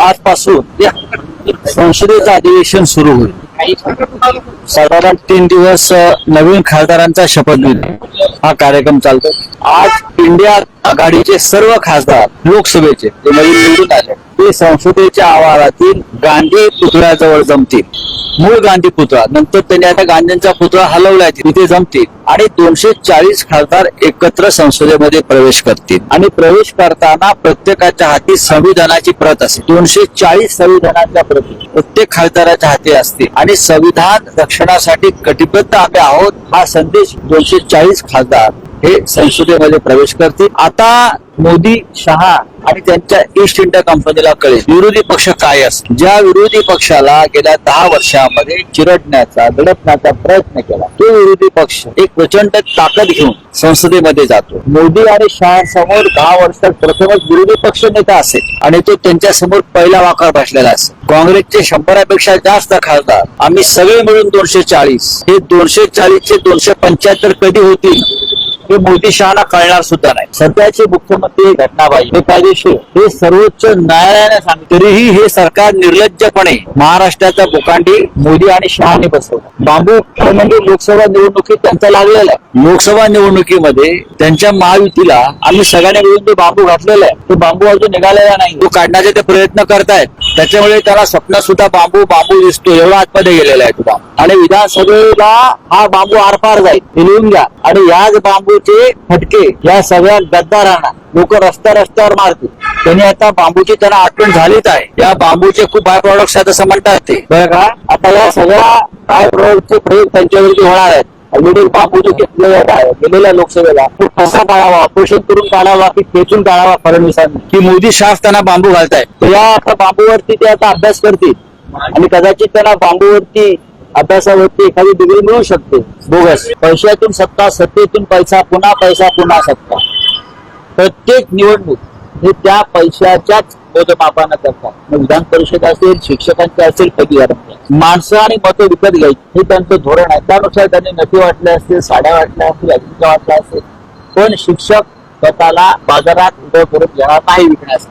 आजपासून संसदेचं अधिवेशन सुरू होईल. साधारण तीन दिवस नवीन खासदारांचा शपथविधी हा कार्यक्रम चालतो. आज इंडिया आघाडीचे सर्व खासदार लोकसभेचे ते नवीन निवडून आले. ते संसदेच्या आवारातील गांधी पुतळ्याजवळ जमतील. मूळ गांधी पुतळा. नंतर त्यांनी आता गांधींचा पुतळा हलवलाय तिथे जमतील. आणि दोनशे चाळीस खासदार एकत्र संसदेमध्ये प्रवेश करतील. आणि प्रवेश करताना प्रत्येकाच्या हाती संविधानाची प्रत असते दोनशे चाळीस संविधानाच्या प्रती प्रत्येक खासदाराच्या हाती असते आणि संविधान रक्षणासाठी कटिबद्ध आम्ही आहोत हा संदेश दोनशे चाळीस खासदार हे संसदेमध्ये प्रवेश करतील. आता मोदी शहा आणि त्यांच्या ईस्ट इंडिया कंपनीला कळेल. विरोधी पक्ष काय असतो ज्या विरोधी पक्षाला गेल्या दहा वर्षामध्ये चिरडण्याचा दडपण्याचा प्रयत्न केला तो विरोधी पक्ष एक प्रचंड ताकद घेऊन संसदेमध्ये जातो. मोदी आणि शहा समोर दहा वर्षात प्रथमच विरोधी पक्ष नेता असेल आणि तो त्यांच्यासमोर पहिला वाकार बसलेला असेल. काँग्रेसचे शंभरापेक्षा जास्त खासदार आम्ही सगळे मिळून दोनशे चाळीस. हे दोनशे चाळीसचे दोनशे पंच्याहत्तर कधी होतील? हे मोदी शहाना कळणार सुद्धा नाही. सध्याचे मुख्यमंत्री घटनाबाई हे कायदेशीर. हे सर्वोच्च न्यायालयाने सांगितले. तरीही हे सरकार निर्लज्जपणे महाराष्ट्राचा भूकांडी मोदी आणि शहाने बसवलं. बांबू म्हणजे लोकसभा निवडणुकीत त्यांचा लागलेला आहे. लोकसभा निवडणुकीमध्ये त्यांच्या महायुतीला आम्ही सगळ्यांनी मिळून तो बांबू घातलेला आहे. तो बांबू अजून निघालेला नाही. तो काढण्याचे ते प्रयत्न करतायत. त्याच्यामुळे त्याला स्वप्नात सुद्धा बांबू बांबू दिसतो एवढा आतमध्ये गेलेला आहे तो बांबू. आणि विधानसभेला हा बांबू आरपार जाईल हे लिहून घ्या. आणि याच बांबूचे फटके या सगळ्या गद्दारांना लोक रस्त्या रस्त्यावर मारतील. त्यांनी आता बांबूची त्यांना आठवण झालीच आहे. या बांबूचे खूप बाय प्रॉडक्ट असं म्हणतात ते. बरं का? आता या सगळ्या बाय प्रॉडक्टचे प्रयोग त्यांच्यावरती होणार आहेत. ऑलरेडी बांबू जो घेतलेला आहे गेलेल्या लोकसभेला तो कसा काढावा ऑपरेशन करून काढावा की खेचून काढावा फडणवीसांनी? की मोदी शास त्यांना बांबू घालताय. या आता बांबूवरती ते आता अभ्यास करतील. आणि कदाचित त्यांना बांबूवरती अभ्यासावरती एखादी डिग्री मिळू शकते. बोगस. पैशातून सत्ता सत्तेतून पैसा पुन्हा पैसा पुन्हा सत्ता. प्रत्येक निवडणूक हे त्या पैशाच्याच मोजमापानं करतात. मग विधान परिषद असेल शिक्षकांचे असेल पदवीधर माणसं आणि मतं विकत घ्यायची. हे त्यांचं धोरण आहे. त्यानुसार त्यांनी नटी वाटल्या असतील साड्या वाटल्या असतील अजिंक्य वाटल्या असेल. पण शिक्षक स्वतःला बाजारात उभं करून घेणार नाही विकण्यास.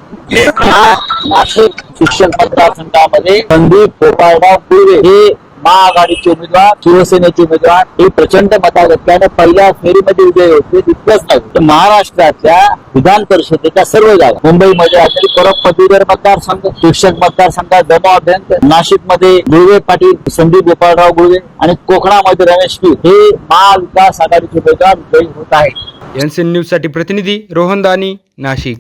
नाशिक शिक्षण मतदारसंघामध्ये संदीप गोपाळराव कुर्वे हे महाआघाडीचे उमेदवार शिवसेनेचे उमेदवार हे प्रचंड मता पहिल्या फेरीमध्ये विजय होते तितकंच नाही. तर महाराष्ट्रातल्या विधान परिषदेच्या सर्व जागा मुंबईमध्ये असेल परत पदवीधर मतदारसंघ शिक्षक मतदारसंघात जमा अभ्यंत नाशिकमध्ये गुळवे पाटील संदीप गोपाळराव गुळवे आणि कोकणामध्ये रमेश पी. हे महाविकास आघाडीचे उमेदवार विजयी होत आहेत. एनसीएन न्यूजसाठी प्रतिनिधी रोहन दानी नाशिक.